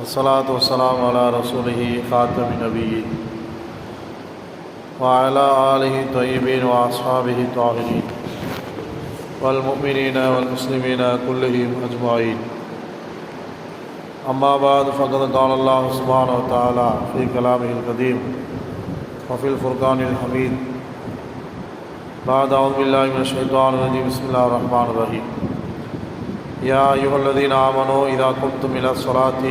والصلاة والسلام على رسوله خاتم النبيين وعلى آله الطيبين وأصحابه الطاهرين والمؤمنين والمسلمين كلهم أجمعين. أما بعد فقد قال الله سبحانه وتعالى في كلامه القديم وفي الفرقان الحميد بعد أعوذ بالله من الشيطان الرجيم. بسم الله الرحمن الرحيم. يا أيها الذين آمنوا إذا قمتم إلى الصلاة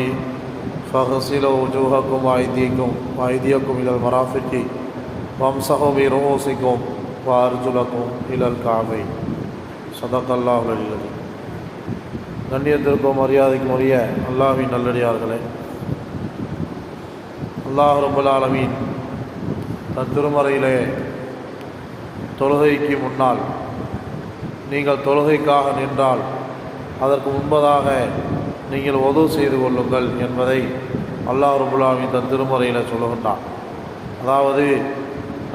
فاغسلوا وجوهكم وأيديكم وأيديكم إلى المرافق وامسحوا برؤوسكم وأرجلكم إلى الكعبين صدق الله العلي العظيم கண்ணியத்திற்கும் மரியாதைக்கும் உரிய அல்லாஹின் நல்லடியார்களே அல்லாஹ் ரபுல் ஆலமீன் தன் திருமறையிலே தொழுகைக்கு முன்னால் நீங்கள் தொழுகைக்காக நின்றால் அதற்கு முன்பதாக நீங்கள் உதவு செய்து கொள்ளுங்கள் என்பதை அல்லாஹ் ரபுல்லாமின் தன் திருமுறையில் சொல்லுகின்றான். அதாவது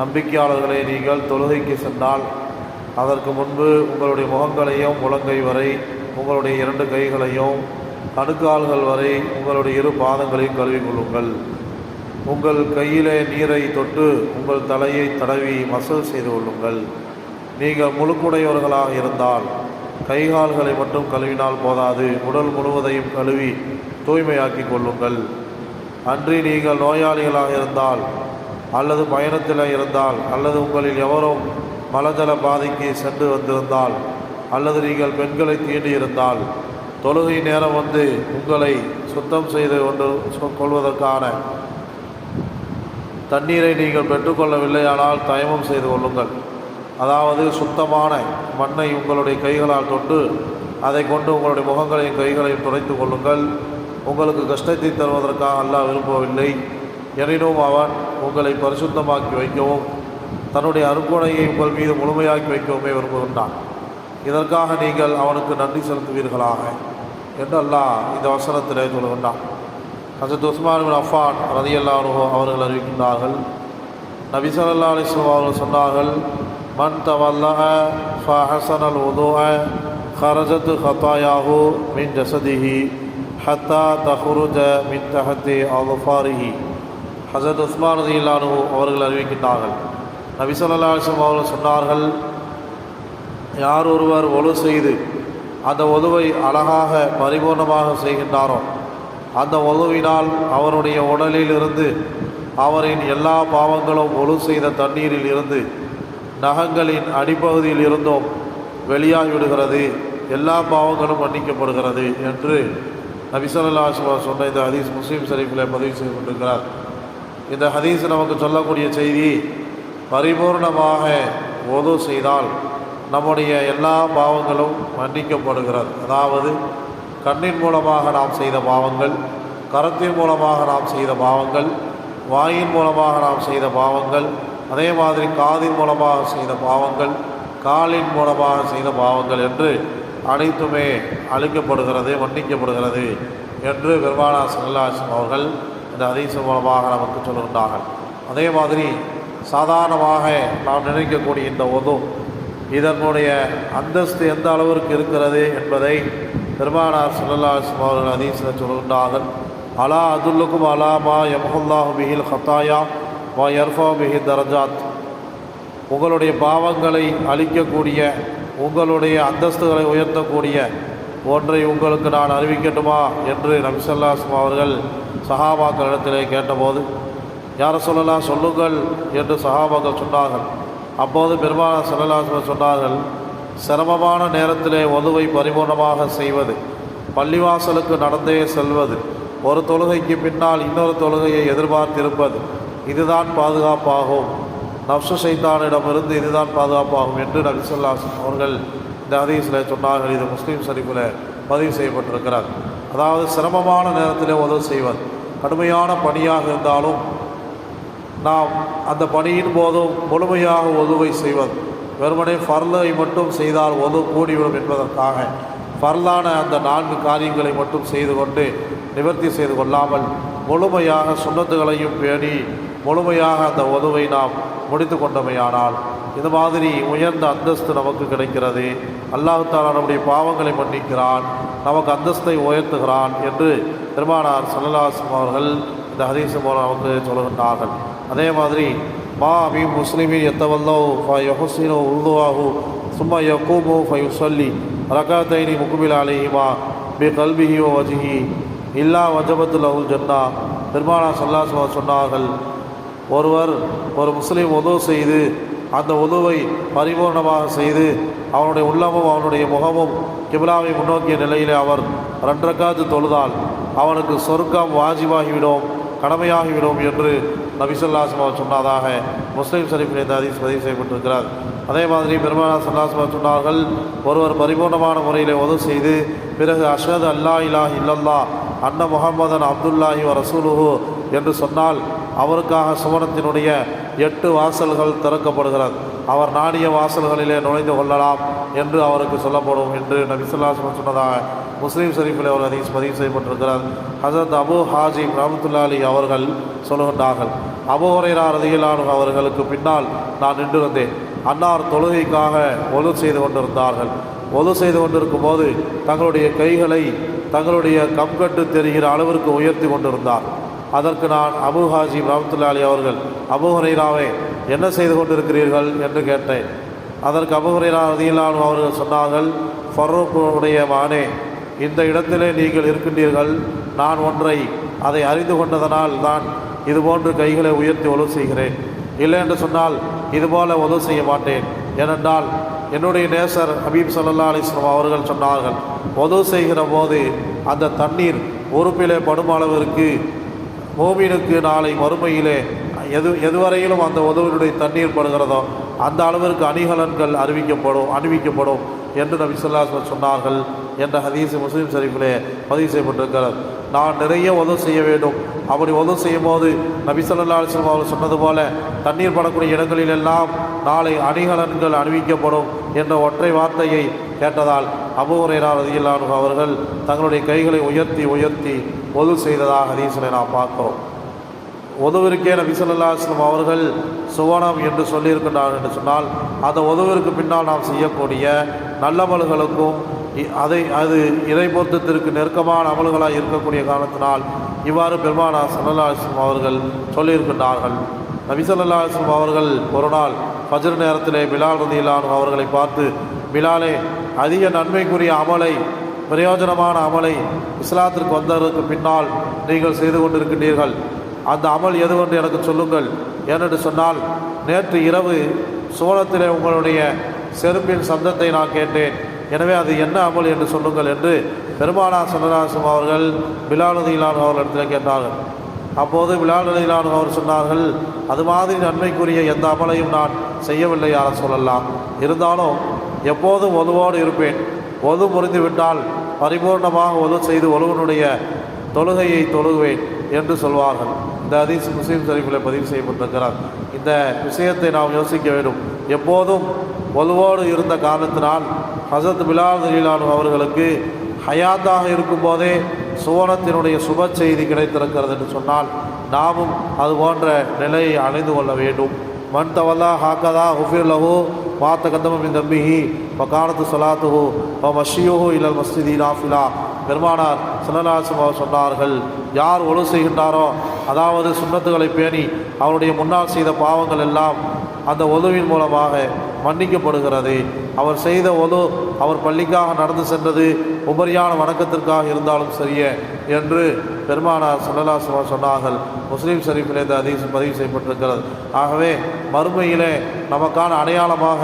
நம்பிக்கையாளர்களை நீங்கள் தொழுகைக்கு சென்றால் அதற்கு முன்பு உங்களுடைய முகங்களையும் முழங்கை வரை உங்களுடைய இரண்டு கைகளையும் கணுக்கால்கள் வரை உங்களுடைய இரு பாதங்களையும் கழுவிக்கொள்ளுங்கள் உங்கள் கையிலே நீரை தொட்டு உங்கள் தலையை தடவி மசல் செய்து கொள்ளுங்கள். நீங்கள் முழுக்குடையவர்களாக இருந்தால் கைகால்களை மட்டும் கழுவினால் போதாது. உடல் முழுவதையும் கழுவி தூய்மையாக்கி கொள்ளுங்கள். அன்றி நீங்கள் நோயாளிகளாக இருந்தால் அல்லது பயணத்தில் இருந்தால் அல்லது உங்களில் எவரும் மலஜல பாதைக்கு சென்று வந்திருந்தால் அல்லது நீங்கள் பெண்களை தீண்டி இருந்தால் தொழுகை நேரம் வந்து உங்களை சுத்தம் செய்து கொண்டு கொள்வதற்கான தண்ணீரை நீங்கள் பெற்றுக்கொள்ளவில்லையானால் தயமம் செய்து கொள்ளுங்கள். அதாவது சுத்தமான மண்ணை உங்களுடைய கைகளால் தொட்டு அதை கொண்டு உங்களுடைய முகங்களையும் கைகளையும் துடைத்து கொள்ளுங்கள். உங்களுக்கு கஷ்டத்தை தருவதற்காக அல்லாஹ் விரும்பவில்லை. எனினும் அவன் உங்களை பரிசுத்தமாக்கி வைக்கவும் தன்னுடைய அருக்குணையை உங்கள் மீது முழுமையாக்கி வைக்கவுமே விரும்புகின்றான். இதற்காக நீங்கள் அவனுக்கு நன்றி செலுத்துவீர்களாக என்று அல்லாஹ் இந்த வசனத்திலே சொல்கின்றான் ஹசத் உஸ்மான் பின் அஃபான் ரதியல்லானு அவர்கள் அறிவிக்கின்றார்கள். நபி சல்லா அலிஸ்லாம் அவர்கள் சொன்னார்கள் மன் தவல்லஹ ஃபஹசனல் உதுஅ خرجت خطاياه من جسده حتى تخرج من تحت أظفاره ஹசரத் உஸ்மான் ரதியில்லானு அவர்கள் அறிவிக்கின்றார்கள் நபி சொல்லா அலிஸ்லாம் அவர்கள் சொன்னார்கள் யார் ஒருவர் ஒழு செய்து அந்த ஒதுவை அழகாக பரிபூர்ணமாக செய்கின்றாரோ அந்த ஒழுவினால் அவருடைய உடலில் இருந்து அவரின் எல்லா பாவங்களும் ஒழு செய்த தண்ணீரில் இருந்து நகங்களின் அடிப்பகுதியில் இருந்தும் வெளியாகிவிடுகிறது. எல்லா பாவங்களும் மன்னிக்கப்படுகிறது என்று நபிசல்லா சொன்ன இந்த ஹதீஸ் முஸ்லீம் ஷரீஃபில் பதிவு செய்து கொண்டிருக்கிறார். இந்த ஹதீஸ் நமக்கு சொல்லக்கூடிய செய்தி பரிபூர்ணமாக ஒது செய்தால் நம்முடைய எல்லா பாவங்களும் மன்னிக்கப்படுகிறது. அதாவது கண்ணின் மூலமாக நாம் செய்த பாவங்கள் கரத்தின் மூலமாக நாம் செய்த பாவங்கள் வாயின் மூலமாக நாம் செய்த பாவங்கள் அதே மாதிரி காதின் மூலமாக செய்த பாவங்கள் காலின் மூலமாக செய்த பாவங்கள் என்று அனைத்துமே அழிக்கப்படுகிறது மன்னிக்கப்படுகிறது என்று பெருமானா சல்லாசம் அவர்கள் இந்த அதிச மூலமாக நமக்கு சொல்கின்றார்கள் அதே மாதிரி சாதாரணமாக நாம் நினைக்கக்கூடிய இந்த உதவும் இதனுடைய அந்தஸ்து எந்த அளவிற்கு இருக்கிறது என்பதை பெருமானார் சுல்லாஸ்லம் அவர்கள் அதீசில் சொல்கின்றார்கள் அலா அதுல்லுக்கும் அலாமா யமஹுல்லாஹு பிஹில் ஹத்தாயா வா யர்ஃபா தரஜாத். உங்களுடைய பாவங்களை அழிக்கக்கூடிய உங்களுடைய அந்தஸ்துகளை உயர்த்தக்கூடிய ஒன்றை உங்களுக்கு நான் அறிவிக்கட்டுமா என்று நபிசல்லாஸ்லம் அவர்கள் சஹாபாக்களிடத்திலே கேட்டபோது யார சொல்லலாம் சொல்லுங்கள் என்று சஹாபாக்கள் சொன்னார்கள். அப்போது பெருமான சல்லல்லாஸ்லம் சொன்னார்கள் சிரமமான நேரத்திலே உதவை பரிபூர்ணமாக செய்வது பள்ளிவாசலுக்கு நடந்தே செல்வது ஒரு தொழுகைக்கு பின்னால் இன்னொரு தொழுகையை எதிர்பார்த்திருப்பது இதுதான் பாதுகாப்பாகும். நப்சு சைத்தானிடமிருந்து இதுதான் பாதுகாப்பாகும் என்று நபிசல்லாஸ் அவர்கள் இந்த ஹதீஸில் சொன்னார்கள். இது முஸ்லீம் சரிப்பில் பதிவு செய்யப்பட்டிருக்கிறார். அதாவது சிரமமான நேரத்தில் உதவி செய்வது கடுமையான பணியாக இருந்தாலும் நாம் அந்த பணியின் போதும் முழுமையாக உதவை செய்வது வெறுமனே ஃபர்லை மட்டும் செய்தால் உதவு கூடிவிடும் என்பதற்காக ஃபர்லான அந்த நான்கு காரியங்களை மட்டும் செய்து கொண்டு நிவர்த்தி செய்து கொள்ளாமல் முழுமையாக சுண்ணத்துகளையும் பேணி முழுமையாக அந்த உதவை நாம் முடித்து கொண்டமையானால் இது மாதிரி உயர்ந்த அந்தஸ்து நமக்கு கிடைக்கிறது. அல்லாஹாலா நம்முடைய பாவங்களை மன்னிக்கிறான் நமக்கு அந்தஸ்தை உயர்த்துகிறான் என்று பெருமானார் சல்லல்லாஹம் அவர்கள் இந்த ஹதீஸ் மூலம் நமக்கு சொல்கின்றார்கள் அதே மாதிரி மா அபி முஸ்லிமின் எத்தவல்லோ ஃபஹுசினோ உருதுவாகு சும்மா யக்கூமோ ஃபயுசல்லி ரகாத்தைனி முகுமில் அலிஹிமா பி கல்பிஹி வஜிஹி. இல்லா வஜபத்துல் அவுல் ஜன்னா. பெருமானா சல்லாஸ்மா சொன்னார்கள் ஒருவர் ஒரு முஸ்லீம் உதவு செய்து அந்த உதவை பரிபூர்ணமாக செய்து அவனுடைய உள்ளமும் அவனுடைய முகமும் கிபிலாவை முன்னோக்கிய நிலையிலே அவர் ரெண்டரக்காத்து தொழுதால் அவனுக்கு சொர்க்கம் வாஜிபாகிவிடும் கடமையாகிவிடும் என்று நபிசல்லாஸ்மா சொன்னதாக முஸ்லீம் ஷரீஃபில் இந்த ஹதீஸ் பதிவு செய்யப்பட்டிருக்கிறார். அதே மாதிரி பெருமானா சல்லாஸ்மா சொன்னார்கள் ஒருவர் பரிபூர்ணமான முறையில் உதவு செய்து பிறகு அஷத் அல்லா இலாஹ் இல்லல்லா அன்ன முகமதன் அப்துல்லாஹி ரசூலுஹு என்று சொன்னால் அவருக்காக சுவனத்தினுடைய எட்டு வாசல்கள் திறக்கப்படுகிறது. அவர் நாடிய வாசல்களிலே நுழைந்து கொள்ளலாம் என்று அவருக்கு சொல்லப்படும் என்று நபிசுல்லாஸ்மன் சொன்னதாக முஸ்லீம் ஷரீஃபில் அவர் அதிகம் பதிவு செய்யப்பட்டிருக்கிறார். ஹசரத் அபு ஹாஜிம் ரஹமத்துல்லா அலி அவர்கள் சொல்லுகின்றார்கள் அபு ஹுரைரா ரதியிலானு அவர்களுக்கு பின்னால் நான் நின்று வந்தேன் அன்னார் தொழுகைக்காக ஒது செய்து கொண்டிருந்தார்கள். ஒது செய்து கொண்டிருக்கும் போது தங்களுடைய கைகளை தங்களுடைய கம்கட்டு தெரிகிற அளவிற்கு உயர்த்தி கொண்டிருந்தார். அதற்கு நான் அபு ஹாஜி ரஹமத்துல்லாலி அவர்கள் அபு ஹுரைராவே என்ன செய்து கொண்டிருக்கிறீர்கள்? என்று கேட்டேன். அதற்கு அபு ஹுரைரா ரதியிலானு அவர்கள் சொன்னார்கள் ஃபர்ரூக்குடைய மகனே இந்த இடத்திலே நீங்கள் இருக்கின்றீர்கள். நான் ஒன்றை அதை அறிந்து கொண்டதனால் தான் இதுபோன்று கைகளை உயர்த்தி உதவு செய்கிறேன். இல்லை என்று சொன்னால் இதுபோல உதவு செய்ய மாட்டேன். ஏனென்றால் என்னுடைய நேசர் ஹபீப் சல்லா அலிஸ்லாம் அவர்கள் சொன்னார்கள் உதவு செய்கிற போது அந்த தண்ணீர் உறுப்பிலே படும் அளவிற்கு மோமீனுக்கு நாளை மறுமையிலே எது எதுவரையிலும் அந்த உதவியுடைய தண்ணீர் படுகிறதோ அந்த அளவிற்கு அணிகலன்கள் அறிவிக்கப்படும் அணிவிக்கப்படும் என்று நபி சொல்லாஸ்வர் சொன்னார்கள் என்ற ஹதீஸ் முஸ்லீம் ஷரீஃபிலே பதிவு செய்யப்பட்டிருக்கிறது. நான் நிறைய உதவி செய்ய வேண்டும். அப்படி உதவி செய்யும் போது நபி அலிஸ்லாம் அவர்கள் சொன்னது போல தண்ணீர் படக்கூடிய இடங்களிலெல்லாம் நாளை அணிகலன்கள் அணிவிக்கப்படும் என்ற ஒற்றை வார்த்தையை கேட்டதால் அபுரையினார் ரதியில்லானு அவர்கள் தங்களுடைய கைகளை உயர்த்தி உயர்த்தி ஒது செய்ததாக ஹதீஸில் நாம் பார்க்கிறோம் உதவிற்கே நபி ஸல்லல்லாஹு அவர்கள் சுவனம் என்று சொல்லியிருக்கின்றார்கள் என்று சொன்னால் அந்த உதவிற்கு பின்னால் நாம் செய்யக்கூடிய நல்லமல்களுக்கும் அதை அது இறை பொருத்தத்திற்கு நெருக்கமான அமல்களாக இருக்கக்கூடிய காரணத்தினால் இவ்வாறு பெருமானா சல்லல்லா அவர்கள் சொல்லியிருக்கின்றார்கள். நபி அவர்கள் ஒரு நாள் ஃபஜ்ர் நேரத்திலே பிலால் ரதியிலான அவர்களை பார்த்து பிலாலே அதிக நன்மைக்குரிய அமலை பிரயோஜனமான அமலை இஸ்லாத்திற்கு வந்ததற்கு பின்னால் நீங்கள் செய்து கொண்டிருக்கின்றீர்கள். அந்த அமல் எதுவென்று எனக்கு சொல்லுங்கள். ஏனென்று சொன்னால் நேற்று இரவு சோளத்திலே உங்களுடைய செருப்பின் சப்தத்தை நான் கேட்டேன். எனவே அது என்ன அமல் என்று சொல்லுங்கள் என்று பெருமானா சன்னராசம் அவர்கள் பிலாலுதீலான் அவர்களிடத்தில் கேட்டார்கள். அப்போது விழாநிலையிலான அவர் சொன்னார்கள் அது மாதிரி நன்மைக்குரிய எந்த அமலையும் நான் செய்யவில்லை யார சொல்லலாம். இருந்தாலும் எப்போதும் ஒதுவோடு இருப்பேன்? ஒது முறிந்து விட்டால் பரிபூர்ணமாக ஒது செய்து ஒருவனுடைய தொழுகையை தொழுகுவேன் என்று சொல்வார்கள். இந்த ஹதீஸ் முஸ்லீம் சரிப்பில் பதிவு செய்யப்பட்டிருக்கிறார். இந்த விஷயத்தை நாம் யோசிக்க வேண்டும். எப்போதும் ஒதுவோடு இருந்த காரணத்தினால் ஹசரத் பிலால் தலீலானு அவர்களுக்கு ஹயாத்தாக இருக்கும்போதே சுவனத்தினுடைய சுப செய்தி கிடைத்திருக்கிறது என்று சொன்னால் நாமும் அது போன்ற நிலையை அணிந்து கொள்ள வேண்டும். மண் தவல்லா ஹாக்கதா ஹுஃபிர் லஹு மாத்த கந்தமின் தம்பிஹி பகானத்து சொலாத்துஹு ஓ மஷியுஹு இலல் மஸ்ஜிதி நாஃபிலா. பெருமானார் சிலநாசம் அவர் சொன்னார்கள் யார் ஒழு செய்கின்றாரோ அதாவது சுண்ணத்துகளை பேணி அவருடைய முன்னால் செய்த பாவங்கள் எல்லாம் அந்த ஒலுவின் மூலமாக மன்னிக்கப்படுகிறது. அவர் செய்த ஒலு அவர் பள்ளிக்காக நடந்து சென்றது உபரியான வணக்கத்திற்காக இருந்தாலும் சரியே என்று பெருமானார் சல்லல்லாசுமா சொன்னார்கள். முஸ்லீம் ஷரீஃபில் இந்த அதிகம் பதிவு செய்யப்பட்டிருக்கிறது. ஆகவே மறுமையிலே நமக்கான அடையாளமாக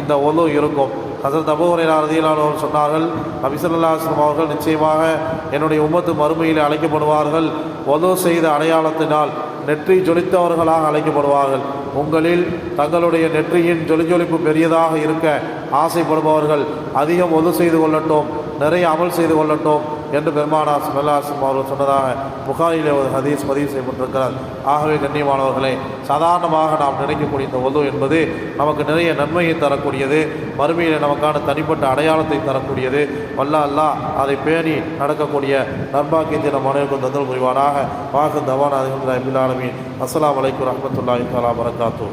இந்த ஒலு இருக்கும். ஹசரத் அபூஹரைரா ரதியிலானவர் சொன்னார்கள் நபிசல்லாஸ்லம் அவர்கள் நிச்சயமாக என்னுடைய உம்மத்து மறுமையில் அழைக்கப்படுவார்கள். ஒது செய்த அடையாளத்தினால் நெற்றி ஜொலித்தவர்களாக அழைக்கப்படுவார்கள். உங்களில் தங்களுடைய நெற்றியின் ஜொலிஜொலிப்பு பெரியதாக இருக்க ஆசைப்படுபவர்கள் அதிகம் ஒது செய்து கொள்ளட்டும் நிறைய அமல் செய்து கொள்ளட்டும் என்று பெருமானா சுல்லாசம் அவர்கள் சொன்னதாக புகாரிலே ஒரு ஹதீஸ் பதிவு செய்யப்பட்டிருக்கிறார். ஆகவே கண்ணியமானவர்களை சாதாரணமாக நாம் நினைக்கக்கூடிய இந்த ஒது என்பது நமக்கு நிறைய நன்மையை தரக்கூடியது மறுமையில் நமக்கான தனிப்பட்ட அடையாளத்தை தரக்கூடியது. வல்ல அல்லா அதை பேணி நடக்கக்கூடிய நர்பாக்கியத்தை நம் அனைவருக்கும் தந்தல் புரிவானாக. வாக்கு தவான் அதிகம் அபிலாலமி அஸ்லாம் வலைக்கு ரஹமத்துல்லாஹி தஆலா வரகாத்தூ